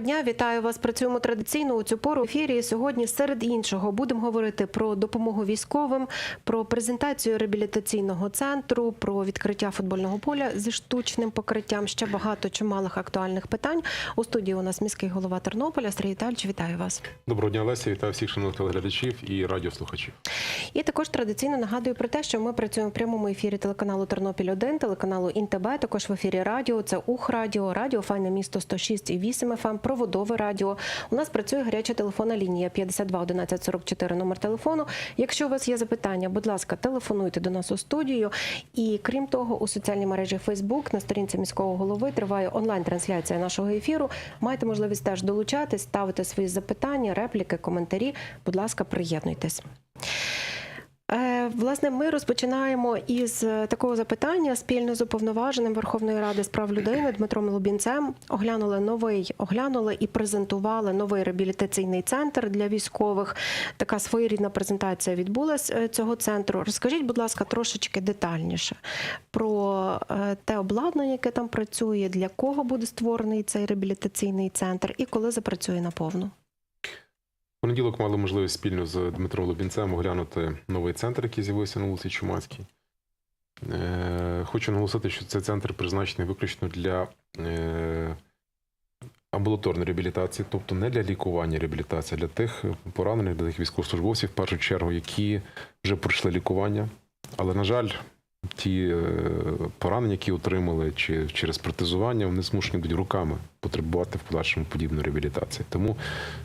дня, вітаю вас. Працюємо традиційно у цю пору в ефірі. Сьогодні, серед іншого, будемо говорити про допомогу військовим, про презентацію реабілітаційного центру, про відкриття футбольного поля зі штучним покриттям. Ще багато чималих актуальних питань. У студії у нас міський голова Тернополя Сергій Віталійович, Вітаю вас. Доброго дня, Леся. Вітаю всіх шановних телеглядачів і радіослухачів. І також традиційно нагадую про те, що ми працюємо в прямому ефірі телеканалу Тернопіль 1 телеканалу Інтеб, також в ефірі радіо. Це Ух Радіо, Радіо Файне місто 106 і 8 ФМ, Проводове радіо. У нас працює гаряча телефонна лінія 52 11 44 номер телефону. Якщо у вас є запитання, будь ласка, телефонуйте до нас у студію. І крім того, у соціальній мережі Facebook на сторінці міського голови триває онлайн-трансляція нашого ефіру. Маєте можливість теж долучатись, ставити свої запитання, репліки, коментарі. Будь ласка, приєднуйтесь. Е, Власне, ми розпочинаємо із е, такого запитання спільно з уповноваженим Верховної Ради з прав людини Дмитром Лубінцем. Оглянули новий, оглянули і презентували новий реабілітаційний центр для військових. Така своєрідна презентація відбулась е, цього центру. Розкажіть, будь ласка, трошечки детальніше про те обладнання, яке там працює, для кого буде створений цей реабілітаційний центр і коли запрацює наповну. Понеділок мали можливість спільно з Дмитром Лобінцем оглянути новий центр, який з'явився на вулиці Чумацькій. Е, Хочу наголосити, що цей центр призначений виключно для е, амбулаторної реабілітації, тобто не для лікування реабілітації, а для тих поранених, для тих військовослужбовців, в першу чергу, які вже пройшли лікування. Але, на жаль, ті е, поранення, які отримали чи через протезування, вони змушені будуть руками потребувати в подальшому подібної реабілітації. Тому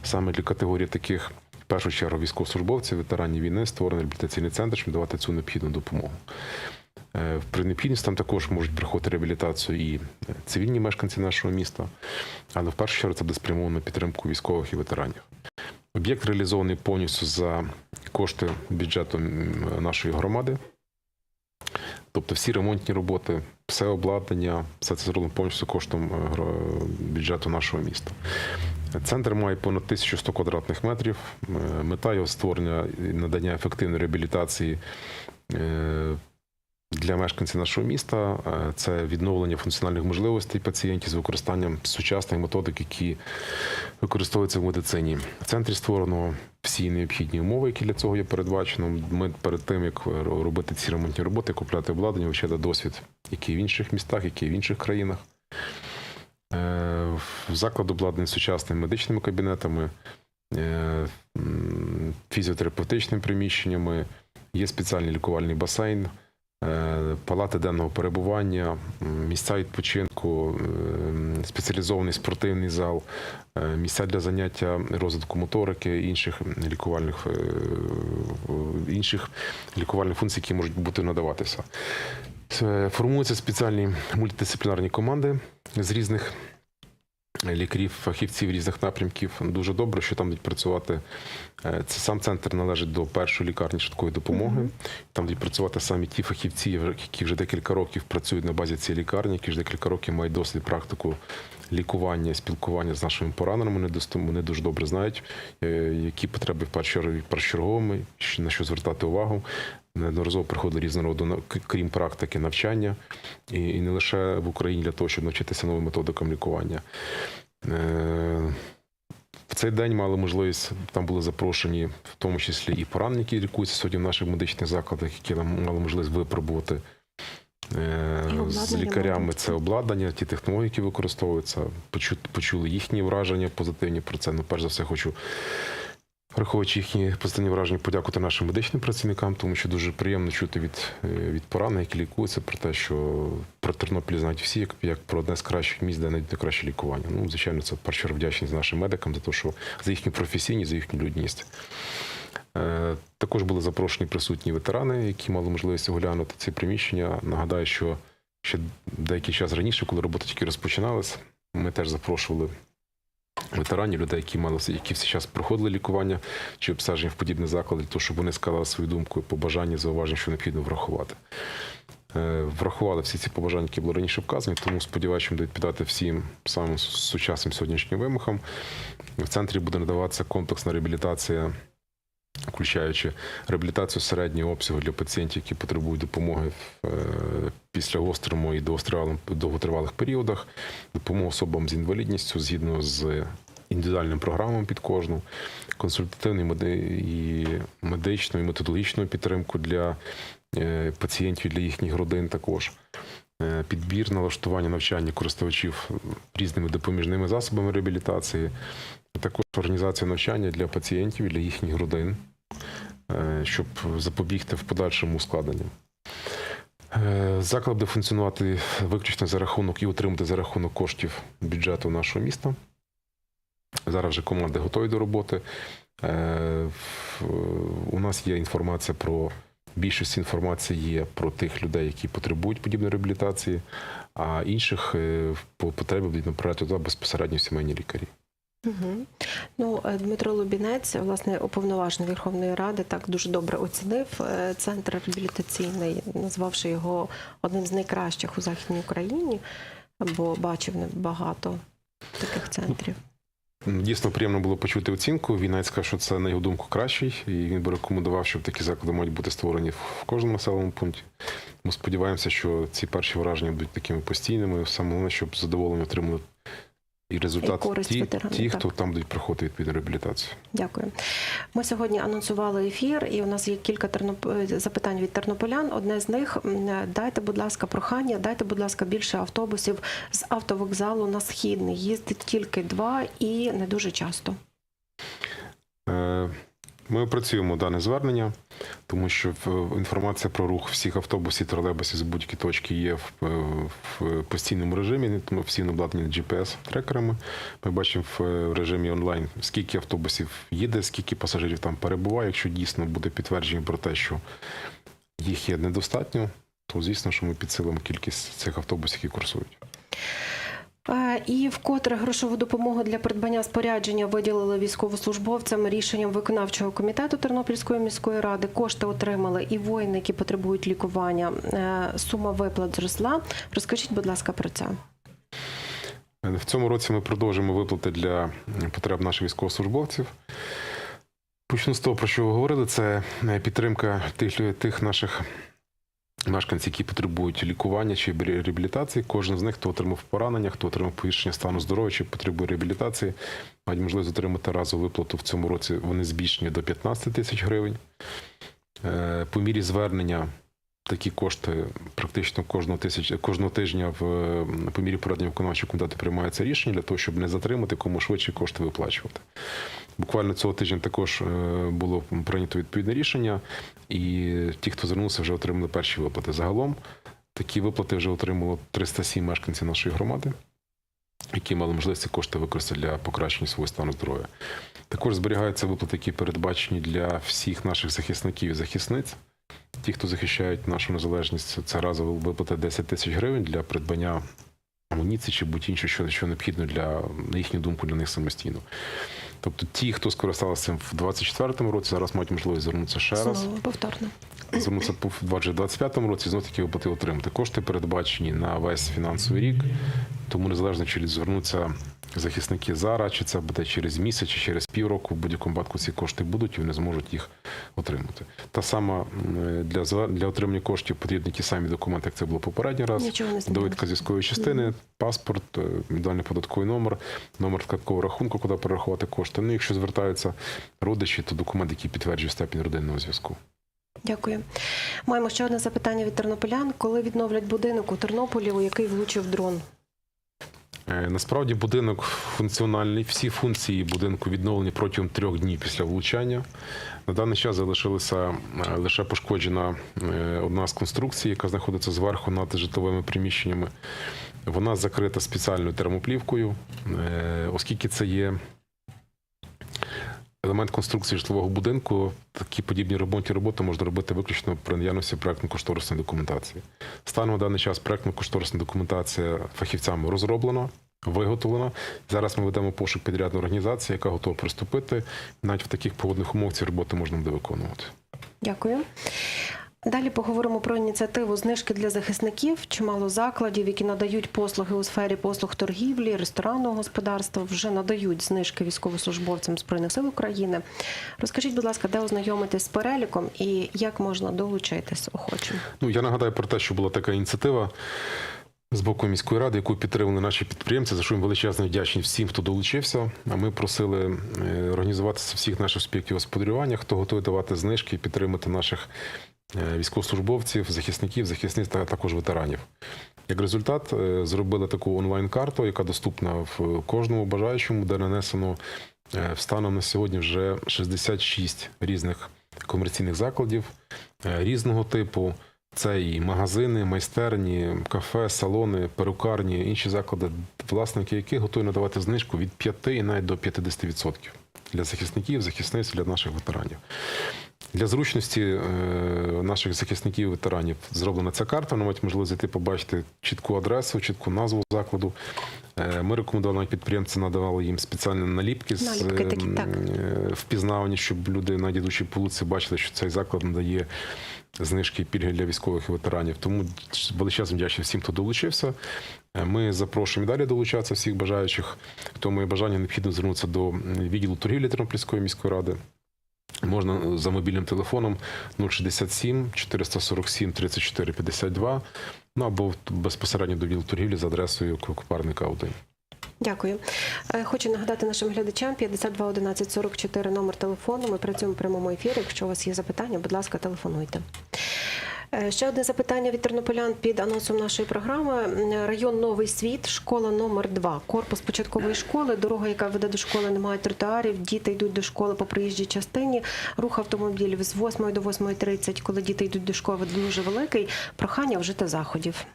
саме для категорії таких, в першу чергу, військовослужбовців, ветеранів війни, створений реабілітаційний центр, щоб давати цю необхідну допомогу. Е, При необхідності там також можуть приходити реабілітацію і цивільні мешканці нашого міста, але в першу чергу це буде спрямовано на підтримку військових і ветеранів. Об'єкт реалізований повністю за кошти бюджету нашої громади. Тобто всі ремонтні роботи, все обладнання, все це зроблено повністю коштом е, бюджету нашого міста. Центр має понад 1100 квадратних метрів. Е, Мета його створення надання ефективної реабілітації е, для мешканців нашого міста. Е, Це відновлення функціональних можливостей пацієнтів з використанням сучасних методик, які використовуються в медицині. В центрі створено всі необхідні умови, які для цього є передбачено. Ми перед тим, як робити ці ремонтні роботи, купляти обладнання, вивчати досвід, який в інших містах, який в інших країнах. Е, Заклад обладнаний сучасними медичними кабінетами, е, фізіотерапевтичними приміщеннями, є спеціальний лікувальний басейн, е, палати денного перебування, місця відпочинку, е, спеціалізований спортивний зал, е, місця для заняття розвитку моторики, інших лікувальних, е, інших лікувальних функцій, які можуть бути надаватися. Формуються спеціальні мультидисциплінарні команди з різних лікарів, фахівців різних напрямків. Дуже добре, що там будуть працювати. е, Це сам центр належить до першої лікарні швидкої допомоги. Там будуть працювати самі ті фахівці, які вже декілька років працюють на базі цієї лікарні, які вже декілька років мають досвід практику лікування, спілкування з нашими пораненими. Вони Вони дуже добре знають, е, які потреби першочерговими, на що звертати увагу. Неодноразово приходили різного роду, на- крім практики, навчання, і, і не лише в Україні для того, щоб навчитися новим методикам лікування. Е, В цей день мали можливість, там були запрошені, в тому числі і поранені, які лікуються сьогодні в наших медичних закладах, які нам мали можливість випробувати е, з лікарями це обладнання, ті технології, які використовуються, почу- почули їхні враження позитивні про це. Ну, перш за все, хочу, враховуючи їхні позитивні враження, подякувати нашим медичним працівникам, тому що дуже приємно чути від, е, від поранених, які лікуються, про те, що про Тернопіль знають всі, як, як про одне з кращих місць, де знайти краще лікування. Ну, звичайно, це перша вдячність нашим медикам за те, що за їхню професійність, за їхню людність. Е, Також були запрошені присутні ветерани, які мали можливість оглянути ці приміщення. Нагадаю, що ще деякий час раніше, коли робота тільки розпочиналась, ми теж запрошували ветеранів, людей, які мали які всі час проходили лікування чи обстеження в подібні заклади, то щоб вони сказали свою думку, побажання, зауваження, що необхідно врахувати. Е, Врахували всі ці побажання, які були раніше вказані, тому сподіваюся, що будуть піддати всім самим сучасним сьогоднішнім вимогам. В центрі буде надаватися комплексна реабілітація включаючи реабілітацію середнього обсягу для пацієнтів, які потребують допомоги е, після гострому і довготривалих періодах, допомогу особам з інвалідністю згідно з індивідуальним програмам під кожну, консультативну і медичну і методологічну підтримку для е, пацієнтів, для їхніх родин також. Е, Підбір налаштування навчання користувачів різними допоміжними засобами реабілітації, також організація навчання для пацієнтів і для їхніх родин, е, щоб запобігти в подальшому ускладненню. Е, Заклад буде функціонувати виключно за рахунок і отримати за рахунок коштів бюджету нашого міста. Зараз вже команди готові до роботи. Е, У нас є інформація про більшість інформації є про тих людей, які потребують подібної реабілітації, а інших по потребі будуть направляти туди безпосередньо сімейні лікарі. Угу. Ну, е, Дмитро Лубінець, власне, уповноважений Верховної Ради, так дуже добре оцінив е, центр реабілітаційний, назвавши його одним з найкращих у Західній Україні, бо бачив багато таких центрів. Дійсно приємно було почути оцінку. Він навіть сказав, що це на його думку кращий, і він би рекомендував, щоб такі заклади мають бути створені в кожному населеному пункті. Ми сподіваємося, що ці перші враження будуть такими постійними. Саме головне, щоб задоволення отримали і результат І користь ті, ветеранам, ті так. хто там будуть проходити відповідну реабілітацію. Дякую. Ми сьогодні анонсували ефір, і у нас є кілька терноп... е, запитань від тернополян. Одне з них дайте, будь ласка, прохання, дайте, будь ласка, більше автобусів з автовокзалу на східний. Їздить тільки два і не дуже часто. Е, Ми опрацюємо дане звернення, тому що інформація про рух всіх автобусів, тролейбусів з будь-які точки є в, в постійному режимі, тому всі обладнані GPS-трекерами. Ми бачимо в режимі онлайн, скільки автобусів їде, скільки пасажирів там перебуває. Якщо дійсно буде підтвердження про те, що їх є недостатньо, то звісно, що ми підсилимо кількість цих автобусів, які курсують. Е, І вкотре грошову допомогу для придбання спорядження виділили військовослужбовцям рішенням виконавчого комітету Тернопільської міської ради. Кошти отримали і воїни, які потребують лікування. Е, Сума виплат зросла. Розкажіть, будь ласка, про це. В цьому році ми продовжуємо виплати для потреб наших військовослужбовців. Почну з того, про що ви говорили, це е, підтримка тих, тих наших мешканців, які потребують лікування чи реабілітації. Кожен з них, хто отримав поранення, хто отримав погіршення стану здоров'я чи потребує реабілітації, мають можливість отримати разову виплату в цьому році. Вони збільшені до 15 тисяч гривень. Е, По мірі звернення такі кошти практично кожного тисяч кожного тижня в по мірі проведення виконавчого комітету приймається рішення для того, щоб не затримати кому швидше кошти виплачувати. Буквально цього тижня також е, було прийнято відповідне рішення, і ті, хто звернувся, вже отримали перші виплати. Загалом такі виплати вже отримало 307 мешканців нашої громади, які мали можливість кошти використати для покращення свого стану здоров'я. Також зберігаються виплати, які передбачені для всіх наших захисників і захисниць. Ті, хто захищають нашу незалежність, це разово виплата 10 тисяч гривень для придбання амуніції чи будь-іншого, що необхідно для, на їхню думку, для них самостійно. Тобто ті, хто скористався цим в 24-му році, зараз мають можливість звернутися ще раз Знову повторно. звернутися в 2025 році, знов таки виплати отримати. Кошти передбачені на весь фінансовий рік, тому незалежно чи звернуться захисники зараз, чи це буде через місяць, чи через півроку, в будь-якому випадку ці кошти будуть і вони зможуть їх отримати. Та сама для, для отримання коштів потрібні ті самі документи, як це було попередній раз. Довідка змінилося. з військової частини, паспорт, е, індивідуальний податковий номер, номер карткового рахунку, куди перерахувати кошти. Ну, якщо звертаються родичі, то документ, який підтверджує степінь родинного зв'язку. Дякую. Маємо ще одне запитання від тернополян. Коли відновлять будинок у Тернополі, у який влучив дрон? Е, Насправді будинок функціональний. Всі функції будинку відновлені протягом трьох днів після влучання. На даний час залишилася е, лише пошкоджена е, одна з конструкцій, яка знаходиться зверху над житловими приміщеннями. Вона закрита спеціальною термоплівкою, оскільки це є. Елемент конструкції житлового будинку, такі подібні ремонтні роботи можна робити виключно при наявності проектно-кошторисної документації. Станом на даний час проектно-кошторисна документація фахівцями розроблена, виготовлена. Зараз ми ведемо пошук підрядної організації, яка готова приступити. Навіть в таких погодних умовах ці роботи можна буде виконувати. Дякую. Далі поговоримо про ініціативу знижки для захисників. Чимало закладів, які надають послуги у сфері послуг торгівлі, ресторанного господарства, вже надають знижки військовослужбовцям збройних сил України. Розкажіть, будь ласка, де ознайомитись з переліком і як можна долучитись охочим? Ну я нагадаю про те, що була така ініціатива. з боку міської ради, яку підтримали наші підприємці, за що їм величезно вдячні всім, хто долучився. А ми просили е, організуватися всіх наших суб'єктів господарювання, хто готовий давати знижки і підтримати наших військовослужбовців, захисників, захисниць та також ветеранів. Як результат, е, зробили таку онлайн-карту, яка доступна в кожному бажаючому, де нанесено е, станом на сьогодні вже 66 різних комерційних закладів е, різного типу. Це і магазини, майстерні, кафе, салони, перукарні, інші заклади, власники яких готові надавати знижку від 5 і навіть до 50% для захисників, захисниць, для наших ветеранів. Для зручності е, наших захисників ветеранів зроблена ця карта. Вона мають можливість зайти побачити чітку адресу, чітку назву закладу. Е, Ми рекомендували навіть підприємці, надавали їм спеціальні наліпки, з такі, ем, так. е, впізнавані, щоб люди, найдучи по вулиці, бачили, що цей заклад надає знижки і пільги для військових і ветеранів. Тому величезно вдячний всім, хто долучився. Ми запрошуємо далі долучатися всіх бажаючих. Хто має бажання, необхідно звернутися до відділу торгівлі Тернопільської міської ради. Можна за мобільним телефоном 067 447 34 52, ну або безпосередньо до відділу торгівлі за адресою купарника 1. Дякую. Е, Хочу нагадати нашим глядачам 52 11 44 номер телефону. Ми працюємо в прямому ефірі. Якщо у вас є запитання, будь ласка, телефонуйте. Е, Ще одне запитання від тернополян під анонсом нашої програми. Район Новий Світ, школа номер 2 корпус початкової школи. Дорога, яка веде до школи, немає тротуарів. Діти йдуть до школи по проїжджій частині. Рух автомобілів з 8 до 8.30, коли діти йдуть до школи, дуже великий. Прохання вжити заходів.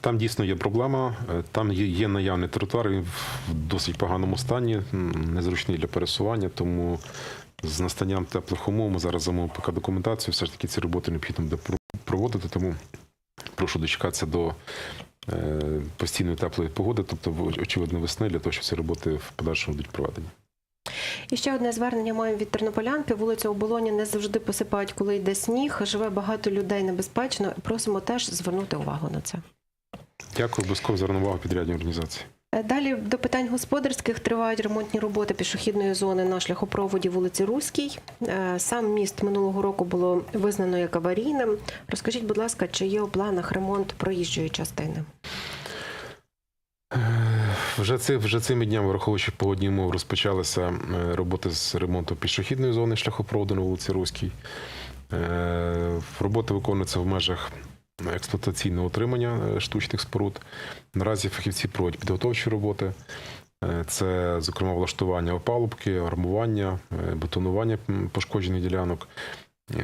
Там дійсно є проблема. Е, Там є, наявний тротуар, він в досить поганому стані, незручний для пересування. Тому з настанням теплих умов ми зараз замовимо поки документацію. Все ж таки ці роботи необхідно буде проводити. Тому прошу дочекатися до е, постійної теплої погоди, тобто очевидно весни, для того, щоб ці роботи в подальшому будуть проведені. І ще одне звернення маємо від тернополянки. Вулиця Оболоні не завжди посипають, коли йде сніг. Живе багато людей небезпечно. Просимо теж звернути увагу на це. Дякую, обов'язково звернемо увагу підрядній організації. Е, Далі до питань господарських тривають ремонтні роботи пішохідної зони на шляхопроводі вулиці Руській. Е, Сам міст минулого року було визнано як аварійним. Розкажіть, будь ласка, чи є у планах ремонт проїжджої частини? Е, Вже, це, вже цими днями, враховуючи погодні умови, розпочалися роботи з ремонту пішохідної зони шляхопроводу на вулиці Руській. Роботи виконуються в межах експлуатаційного утримання е, штучних споруд. Наразі фахівці проводять підготовчі роботи. Е, Це, зокрема, влаштування опалубки, армування, е, бетонування пошкоджених ділянок.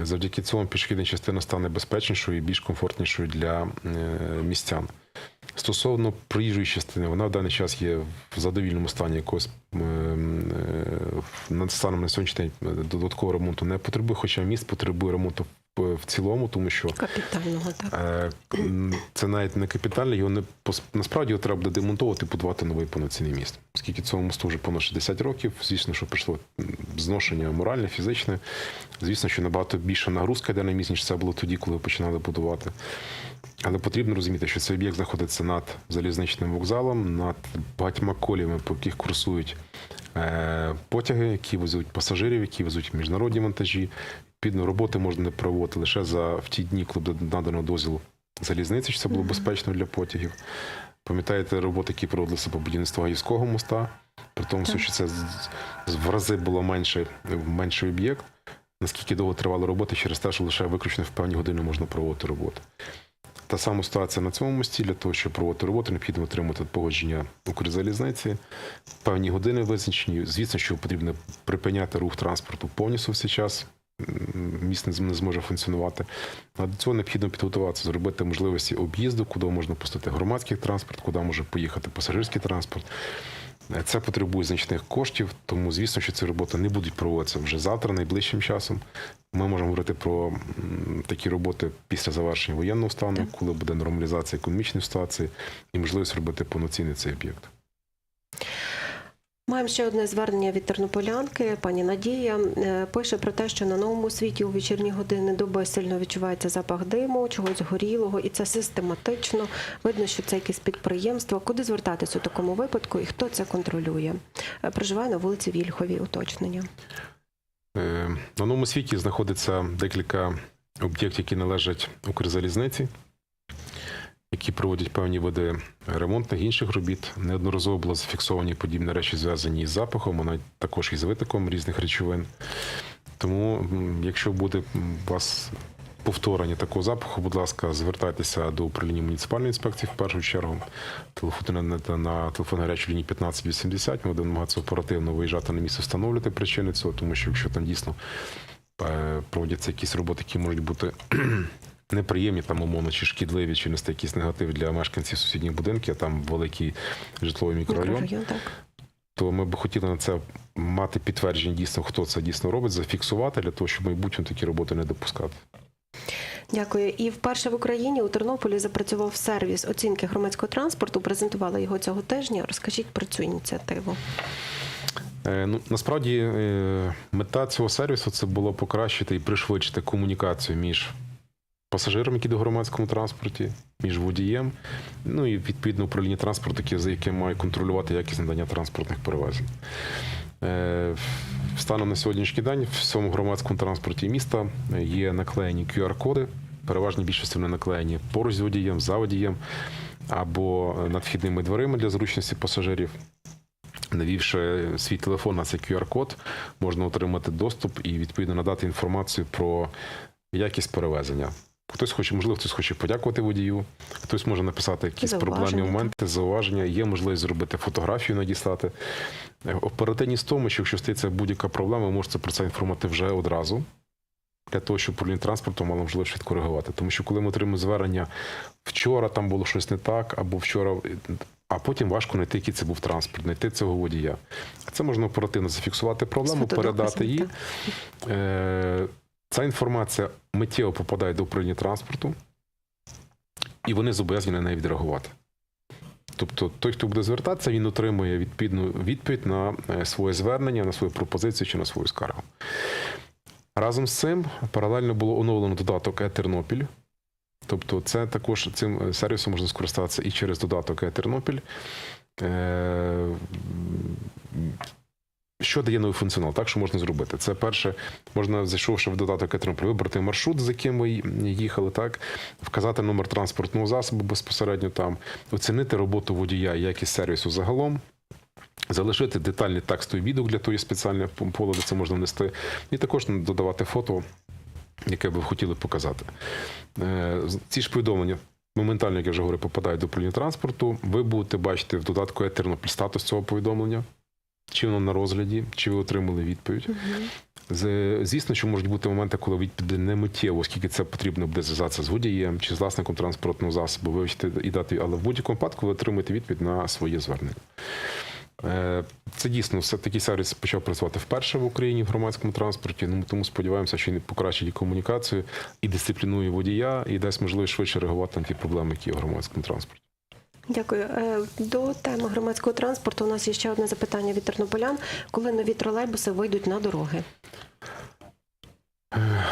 Завдяки цьому пішохідна частина стане безпечнішою і більш комфортнішою для містян. Стосовно проїжджої частини, вона в даний час є в задовільному стані якогось станом на сьогоднішній день додаткового ремонту не потребує, хоча міст потребує ремонту в- цілому, тому що Капітального так. е, це навіть не капітальний, його не насправді його треба буде демонтувати, будувати новий повноцінний міст. Оскільки цьому мосту вже понад 60 років, звісно, що прийшло зношення моральне, фізичне. Звісно, що набагато більша нагрузка йде на міст, ніж це було тоді, коли починали будувати. Але потрібно розуміти, що цей об'єкт знаходиться над залізничним вокзалом, над багатьма коліями, по яких курсують е, потяги, які везуть пасажирів, які везуть міжнародні вантажі. Відповідно, роботи можна не проводити лише за в ті дні, коли буде надано дозвіл залізниці, що це було безпечно для потягів. Пам'ятаєте роботи, які проводилися по будівництву Гаївського моста, при тому, Так. що це в рази було менше, менший об'єкт. Наскільки довго тривали роботи через те, що лише виключно в певні години можна проводити роботи. Та сама ситуація на цьому мості. Для того, щоб проводити роботу, необхідно отримати погодження Укрзалізниці, певні години визначені. Звісно, що потрібно припиняти рух транспорту повністю в цей час. Міст не зможе функціонувати. А до цього необхідно підготуватися, зробити можливості об'їзду, куди можна пустити громадський транспорт, куди може поїхати пасажирський транспорт. Це потребує значних коштів, тому звісно, що ці роботи не будуть проводитися вже завтра, найближчим часом. Ми можемо говорити про такі роботи після завершення воєнного стану, коли буде нормалізація економічної ситуації і можливість робити повноцінний цей об'єкт. Маємо ще одне звернення від тернополянки. Пані Надія е, пише про те, що на новому світі у вечірні години доби сильно відчувається запах диму, чогось горілого, і це систематично. Видно, що це якесь підприємство. Куди звертатись у такому випадку і хто це контролює? Е, Проживає на вулиці Вільховій. Уточнення. Е, На новому світі знаходиться декілька об'єктів, які належать Укрзалізниці. Які проводять певні види ремонтних інших робіт. Неодноразово було зафіксовані подібні речі, зв'язані із запахом, а навіть також із витоком різних речовин. Тому, якщо буде у вас повторення такого запаху, будь ласка, звертайтеся до управління муніципальної інспекції в першу чергу. Телефонуйте на, телефон гарячої лінії 1580. Ми будемо намагатися оперативно виїжджати на місце, встановлювати причини цього, тому що якщо там дійсно е, проводяться якісь роботи, які можуть бути неприємні, там умовно, чи шкідливі, чи нести якийсь негатив для мешканців сусідніх будинків, а там великий житловий мікрорайон Мікрорайон, так. то ми б хотіли на це мати підтвердження дійсно, хто це дійсно робить, зафіксувати для того, щоб майбутньому такі роботи не допускати. Дякую. І вперше в Україні у Тернополі запрацював сервіс оцінки громадського транспорту. Презентували його цього тижня. Розкажіть про цю ініціативу. Е, ну насправді е, мета цього сервісу це було покращити і пришвидшити комунікацію між пасажиром, які до громадському транспорті, між водієм, ну і відповідно управління транспорту, за яке має контролювати якість надання транспортних перевезень. Е, Станом на сьогоднішній день в всьому громадському транспорті міста є наклеєні QR-коди. Переважні більшості вони наклеєні поруч з водієм, за водієм або над вхідними дверима для зручності пасажирів. Навівши свій телефон на цей QR-код, можна отримати доступ і відповідно надати інформацію про якість перевезення. Хтось хоче, можливо, хтось хоче подякувати водію, хтось може написати якісь Зауваження, проблемні моменти, зауваження. Є можливість зробити фотографію, надіслати. Е, Оперативність в тому, що якщо стається будь-яка проблема, ви можете про це інформувати вже одразу. Для того, щоб управління транспорту мало можливість відкоригувати. Тому що коли ми отримуємо звернення вчора, там було щось не так, або вчора, а потім важко знайти, який це був транспорт, знайти цього водія. Це можна оперативно зафіксувати проблему, передати її. Е, Ця інформація миттєво попадає до управління транспорту, і вони зобов'язані на неї відреагувати. Тобто той, хто буде звертатися, він отримує відповідну відповідь на е, своє звернення, на свою пропозицію чи на свою скаргу. Разом з цим паралельно було оновлено додаток Е-Тернопіль. Тобто, це також цим е, сервісом можна скористатися і через додаток Е-Тернопіль. Що дає новий функціонал? Так, що можна зробити? Це перше, можна, зайшовши в додаток Етрополь, вибрати маршрут, з яким ви їхали, так, вказати номер транспортного засобу безпосередньо там, оцінити роботу водія якість сервісу загалом. Залишити детальний текстовий відео для тої спеціальне поле, де це можна внести, і також додавати фото, яке ви хотіли показати. Е, Ці ж повідомлення моментально, як я вже говорив, попадають до управління транспорту. Ви будете бачити в додатку Етернопіль статус цього повідомлення, чи воно на розгляді, чи ви отримали відповідь. З- Звісно, що можуть бути моменти, коли відповіді не миттєво, оскільки це потрібно буде зв'язатися з водієм чи з власником транспортного засобу, вивчити і дати, але в будь-якому випадку ви отримаєте відповідь на своє звернення. Е, Це дійсно все такий сервіс почав працювати вперше в Україні в громадському транспорті. Ну тому сподіваємося, що він покращить і комунікацію, і дисциплінує водія, і дасть можливість швидше реагувати на ті проблеми, які є в громадському транспорті. Дякую. Е, До теми громадського транспорту у нас є ще одне запитання від тернополян. Коли нові тролейбуси вийдуть на дороги?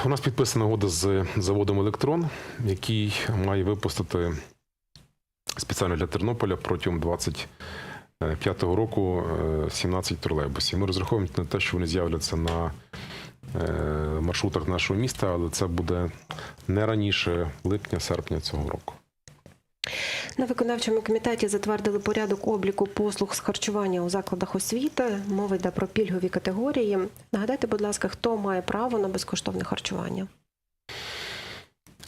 У нас підписана угода з заводом Електрон, який має випустити спеціально для Тернополя протягом 25-го року е, 17 тролейбусів. Ми розраховуємо на те, що вони з'являться на е, маршрутах нашого міста, але це буде не раніше липня-серпня цього року. На виконавчому комітеті затвердили порядок обліку послуг з харчування у закладах освіти. Мова йде про пільгові категорії. Нагадайте, будь ласка, хто має право на безкоштовне харчування?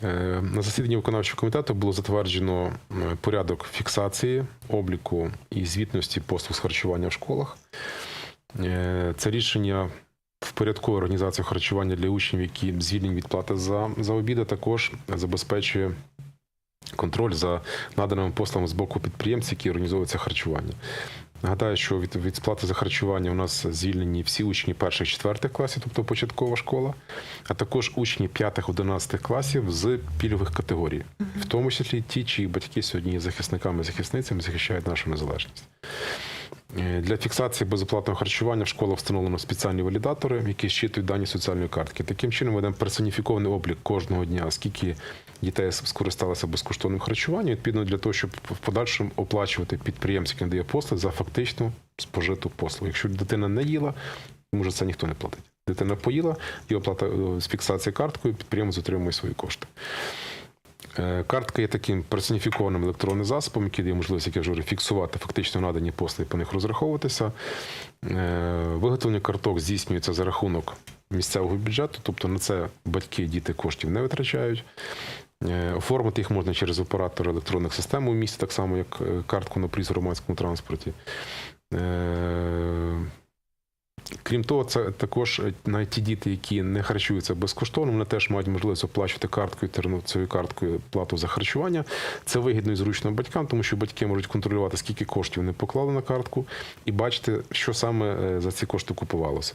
Е, На засіданні виконавчого комітету було затверджено е, порядок фіксації, обліку і звітності послуг з харчування в школах. Е, Це рішення впорядкує організацію харчування для учнів, які звільнені від плати за, за обіди, також забезпечує контроль за наданими послугами з боку підприємців, які організовують це харчування. Нагадаю, що від, від сплати за харчування у нас звільнені всі учні перших четвертих класів, тобто початкова школа, а також учні п'ятих, одинадцятих класів з пільгових категорій, в тому числі ті, чиї батьки сьогодні є захисниками захисницями, захищають нашу незалежність. Е, Для фіксації безоплатного харчування в школах встановлено спеціальні валідатори, які щитують дані соціальної картки. Таким чином, ми даємо персоніфікований облік кожного дня, скільки дітей скористалися безкоштовним харчуванням, відповідно для того, щоб в подальшому оплачувати підприємців, який надає послуги за фактично спожиту послугу. Якщо дитина не їла, що це ніхто не платить. Дитина поїла і оплата е, з фіксації карткою, підприємець отримує свої кошти. Е, Картка є таким персоніфікованим електронним засобом, який дає можливість, як я вже говорив, фіксувати фактично надані послуги, по них розраховуватися. Е, Виготовлення карток здійснюється за рахунок місцевого бюджету, тобто на це батьки, діти коштів не витрачають. Е, Оформити їх можна через оператора електронних систем у місті, так само як е, картку на приз в громадському транспорті. Крім того, це також е, навіть ті діти, які не харчуються безкоштовно, вони теж мають можливість оплачувати карткою цією карткою плату за харчування. Це вигідно і зручно батькам, тому що батьки можуть контролювати, скільки коштів вони поклали на картку, і бачити, що саме е, за ці кошти купувалося.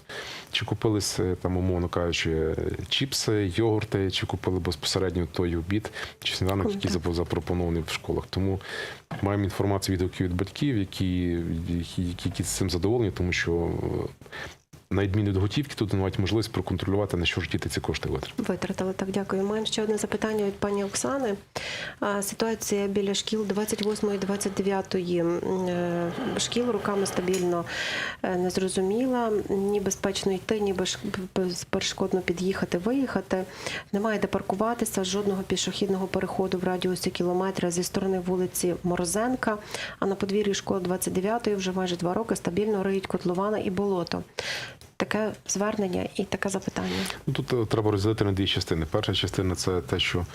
Чи купились е, там, умовно кажучи, чіпси, йогурти, чи купили безпосередньо той обід, чи сніданок, який запропонований в школах. Тому маємо інформацію відгуків від батьків, які, які, які, які з цим задоволені, тому що на відміну від готівки, тут мають можливість проконтролювати, на що ж діти ці кошти витратили. Витратили так, дякую. Маємо ще одне запитання від пані Оксани. Ситуація біля шкіл 28 і 29 е, шкіл руками стабільно е, незрозуміла. Ні безпечно йти, ні без- безперешкодно під'їхати, виїхати. Немає де паркуватися, жодного пішохідного переходу в радіусі кілометра зі сторони вулиці Морозенка. А на подвір'ї школи 29 вже майже два роки стабільно риють котлована і болото. Таке звернення і таке запитання. Ну, тут е, треба розділити на дві частини. Перша частина це те, що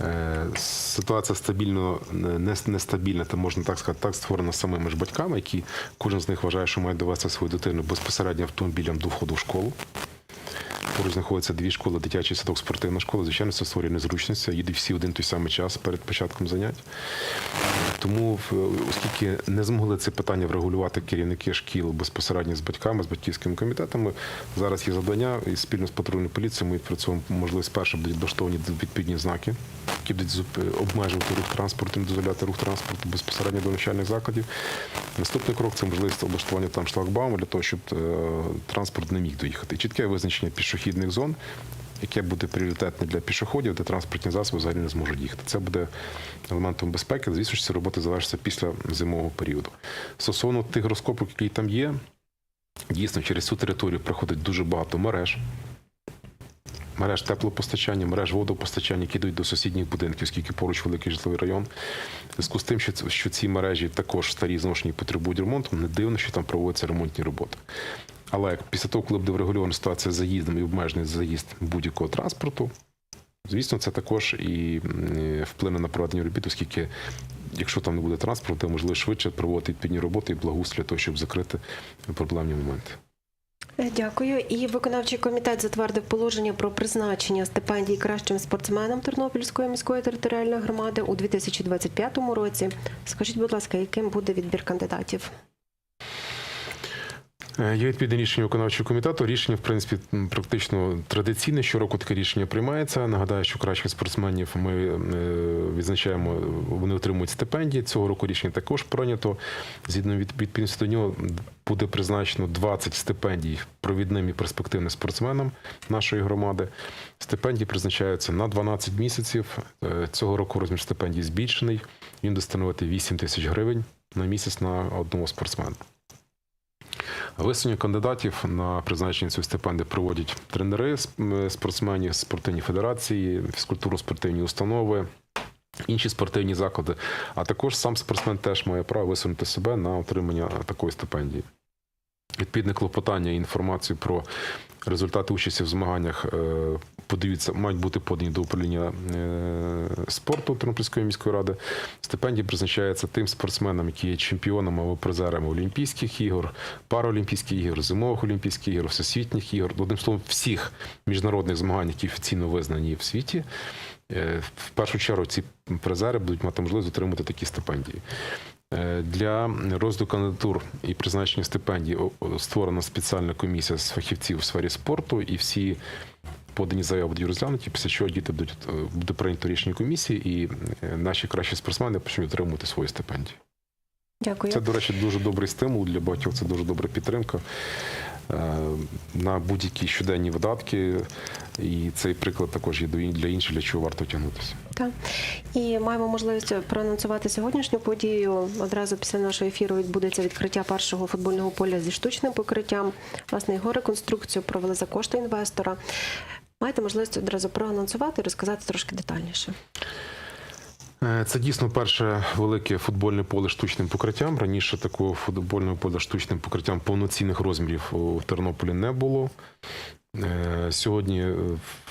е, ситуація стабільно не, нестабільна, та можна так сказати, так створена самими ж батьками, які кожен з них вважає, що має довести свою дитину безпосередньо автомобілем до входу в школу. Поруч знаходяться дві школи, дитячий садок, спортивна школа. Звичайно, це створює незручності. Їдуть всі один той самий час перед початком занять. Тому, оскільки не змогли це питання врегулювати керівники шкіл безпосередньо з батьками, з батьківськими комітетами, зараз є завдання і спільно з патрульною поліцією ми відпрацьовуємо можливо, спершу будуть влаштовані відповідні знаки, які будуть обмежувати рух транспорту, не дозволяти рух транспорту безпосередньо до навчальних закладів. Наступний крок це можливість облаштування там шлагбауму для того, щоб е, транспорт не міг доїхати. Чітке визначення пішохідних зон, яке буде пріоритетне для пішоходів, де транспортні засоби взагалі не зможуть їхати. Це буде елементом безпеки. Звісно, що ця робота завершиться після зимового періоду. Стосовно тих розкопок, які там є, дійсно через цю територію проходить дуже багато мереж. Мереж теплопостачання, мереж водопостачання, які йдуть до сусідніх будинків, оскільки поруч великий житловий район. Зв'язку з тим, що ці мережі також старі зношені потребують ремонту, не дивно, що там проводяться ремонтні роботи. Але після того, коли буде врегульована ситуація з заїздом і обмежений заїзд будь-якого транспорту, звісно, це також і вплине на проведення робіт, оскільки якщо там не буде транспорту, то можливо швидше проводити відповідні роботи і благоустрій для того, щоб закрити проблемні моменти. Е, Дякую. І виконавчий комітет затвердив положення про призначення стипендій кращим спортсменам Тернопільської міської територіальної громади у 2025 році. Скажіть, будь ласка, яким буде відбір кандидатів? Е, Є відповідне рішення виконавчого комітету. Рішення, в принципі, практично традиційне. Щороку таке рішення приймається. Нагадаю, що кращих спортсменів ми е, відзначаємо, вони отримують стипендії. Цього року рішення також прийнято. Згідно від відповідності до нього буде призначено 20 стипендій провідним і перспективним спортсменам нашої громади. Стипендії призначаються на 12 місяців. Е, Цього року розмір стипендій збільшений. Він буде становити 8 тисяч гривень на місяць на одного спортсмена. Висунення кандидатів на призначення цієї стипендії проводять тренери сп- спортсменів, спортивні федерації, фізкультурно-спортивні установи, інші спортивні заклади. А також сам спортсмен теж має право висунути себе на отримання такої стипендії. Відповідне клопотання і інформацію про результати участі в змаганнях подаються, мають бути подані до управління е, спорту Тернопільської міської ради. Стипендії призначаються тим спортсменам, які є чемпіонами або призерами Олімпійських ігор, Паралімпійських ігор, зимових Олімпійських ігор, всесвітніх ігор, одним словом, всіх міжнародних змагань, які офіційно визнані в світі. Е, В першу чергу ці призери будуть мати можливість отримати такі стипендії. Е, Для розгляду кандидатур і призначення стипендій створена спеціальна комісія з фахівців у сфері спорту, і всі подані заяви будуть розглянуті, після чого діти будуть е, буде прийнято рішення комісії, і е, наші кращі спортсмени почнуть отримувати свої стипендії. Дякую. Це, до речі, дуже добрий стимул для багатьох. Це дуже добра підтримка е, на будь-які щоденні видатки. І цей приклад також є для інших, для чого варто тягнутися. Так. І маємо можливість проанонсувати сьогоднішню подію. Одразу після нашого ефіру відбудеться відкриття першого футбольного поля зі штучним покриттям. Власне, його реконструкцію провели за кошти інвестора. Маєте можливість одразу проанонсувати і розказати трошки детальніше. Е, Це дійсно перше велике футбольне поле штучним покриттям. Раніше такого футбольного поля штучним покриттям повноцінних розмірів у Тернополі не було. Е, Сьогодні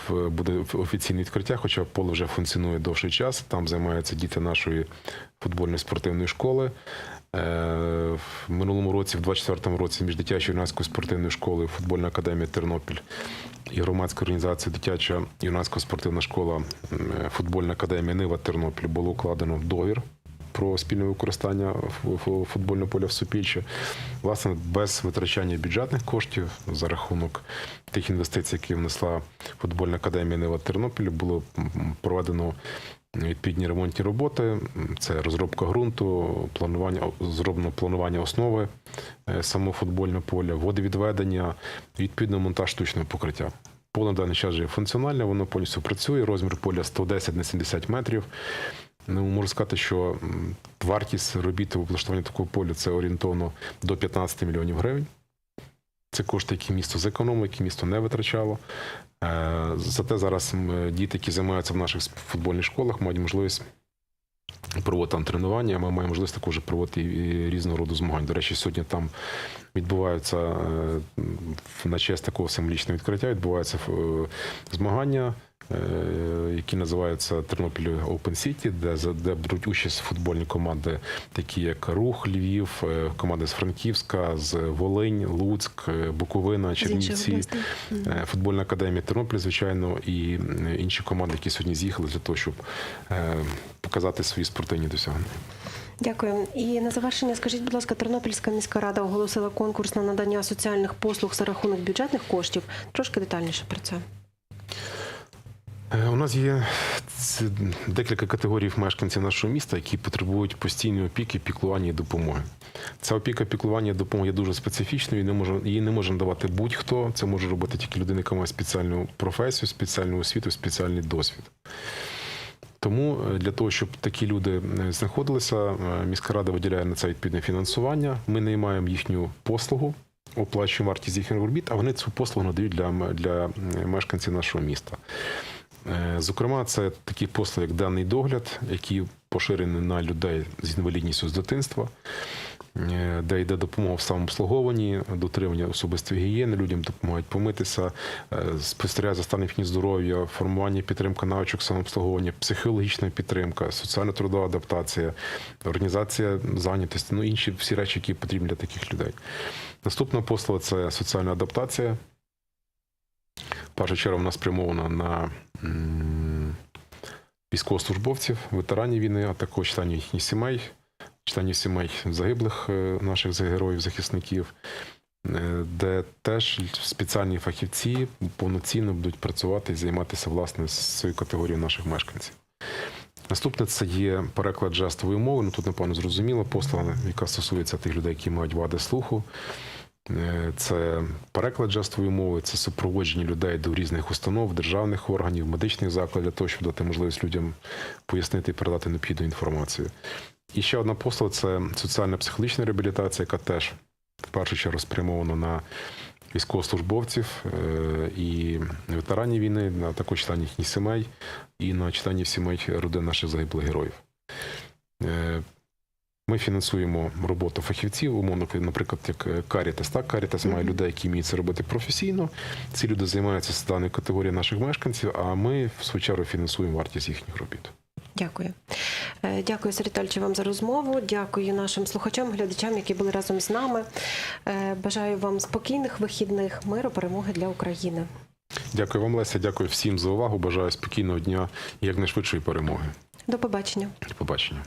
буде офіційне відкриття, хоча поле вже функціонує довший час. Там займаються діти нашої футбольної спортивної школи. Е, В минулому році, в 24-му році, між дитячою юнацькою спортивною школою Футбольна академія Тернопіль і громадська організація Дитяча юнацька спортивна школа Футбольна академія Нива Тернопіль було укладено договір про спільне використання фу- фу- футбольного поля в Супільчі. Власне, без витрачання бюджетних коштів за рахунок тих інвестицій, які внесла футбольна академія Нива Тернопіль, було проведено відповідні ремонтні роботи. Це розробка ґрунту, планування зроблено планування основи е, самого футбольного поля, водовідведення, відповідно монтаж штучного покриття. Поле на даний час вже функціональне, воно повністю працює. Розмір поля 110 на 70 метрів. Ну, можу сказати, що вартість робіт в облаштуванні такого поля це орієнтовно до 15 мільйонів гривень. Це кошти, які місто зекономило, які місто не витрачало. Е, Зате зараз діти, які займаються в наших футбольних школах, мають можливість проводити там тренування. Ми маємо можливість також проводити і різного роду змагань. До речі, сьогодні там відбуваються е, на честь такого символічного відкриття, відбуваються е, змагання. Е, Які називаються Тернопіль Open City, де де беруть участь футбольні команди, такі як Рух, Львів, е, команди з Франківська, з Волинь, Луцьк, е, Буковина, Чернівці. Футбольна академія Тернопіль, звичайно, і інші команди, які сьогодні з'їхали для того, щоб показати свої спортивні досягнення. Дякую. І на завершення, скажіть, будь ласка, Тернопільська міська рада оголосила конкурс на надання соціальних послуг за рахунок бюджетних коштів. Трошки детальніше про це. Е, У нас є декілька категорій мешканців нашого міста, які потребують постійної опіки, піклування і допомоги. Ця опіка, піклування і допомога є дуже специфічною. і Не може її не може надавати будь-хто. Це може робити тільки людина, яка має спеціальну професію, спеціальну освіту, спеціальний досвід. Тому е, для того, щоб такі люди е, знаходилися, міська рада виділяє на це відповідне фінансування. Ми наймаємо їхню послугу, оплачуємо вартість їхніх робіт, а вони цю послугу надають для, для мешканців нашого міста. Е, Зокрема, це такі послуги, як денний догляд, які поширені на людей з інвалідністю з дитинства, е, де йде допомога в самообслуговуванні, дотримання особистої гігієни, людям допомагають помитися, е, спостерігає за станом їхнього здоров'я, формування, підтримка навичок самообслуговування, психологічна підтримка, соціальна трудова адаптація, організація зайнятості, ну інші всі речі, які потрібні для таких людей. Наступна послуга це соціальна адаптація. В першу чергу вона спрямована на військовослужбовців, ветеранів війни, а також членів їхніх сімей, членів сімей загиблих е, наших героїв, захисників, е, де теж спеціальні фахівці повноцінно будуть працювати і займатися власне цією категорією наших мешканців. Наступне це є переклад жестової мови. Ну тут, напевно, зрозуміло, послуга, яка стосується тих людей, які мають вади слуху. Е, Це переклад жестової мови, це супроводження людей до різних установ, державних органів, медичних закладів для того, щоб дати можливість людям пояснити і передати необхідну інформацію. І ще одна послуга це соціальна психологічна реабілітація, яка теж в першу чергу спрямована на військовослужбовців е, і ветеранів війни, на також членів їхніх сімей і на членів сімей родин наших загиблих героїв. Е, Ми фінансуємо роботу фахівців, умовно, наприклад, як е, Карітас. Так, Карітас має людей, які вміють це робити професійно. Ці люди займаються з даною категорією наших мешканців, а ми в свою чергу фінансуємо вартість їхніх робіт. Дякую. Е, Дякую, Віталійович, вам за розмову. Дякую нашим слухачам, глядачам, які були разом з нами. Е, Бажаю вам спокійних вихідних, миру, перемоги для України. Дякую вам, Леся. Дякую всім за увагу. Бажаю спокійного дня і якнайшвидшої перемоги. До побачення. До побачення.